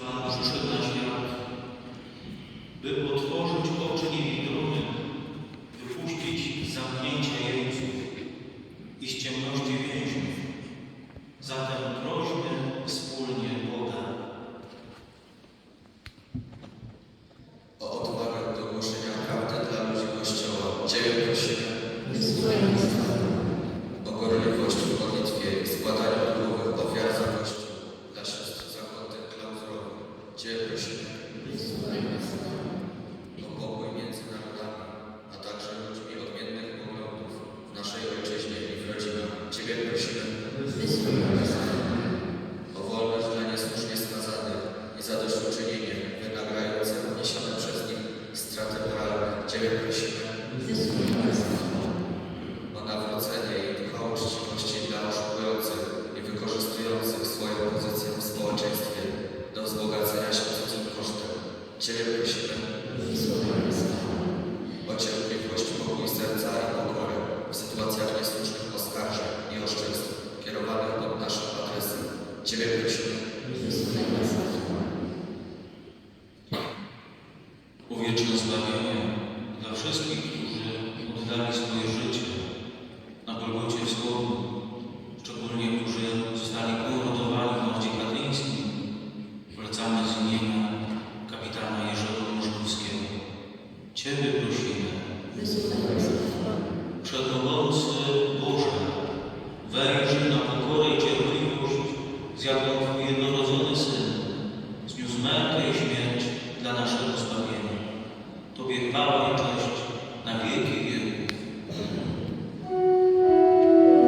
Pan przyszedł na świat, by otworzyć oczy niewidomych, wypuścić z zamknięcia jeńców i z ciemności więźniów. Zatem prośmy wspólnie Boga. O odwagę do głoszenia prawdy dla ludzi Kościoła. Ciebie prosimy. Ciebie prosimy. O wolność dla niesłusznie skazanych i zadośćuczynienie wynagrające poniesione przez nich straty moralne. Ciebie prosimy. O nawrócenie i uczciwości dla oszukujących i wykorzystujących swoją pozycję w społeczeństwie do wzbogacenia się cudzym kosztem. Ciebie prosimy. Ciebie prosimy. O wieczne zbawienie dla wszystkich, którzy oddali swoje życie na Golgocie Wschodnim, szczególnie którzy zostali pomordowani w mordzie katyńskim. Polecamy z imienia kapitana Jerzego Moszkowskiego. Ciebie prosimy, Wszechmogący Boże, wejrzyj na pokorę i zjadła Twój jednorodzony Syn, zniósł mękę i śmierć dla naszego zbawienia. Tobie chwała i cześć.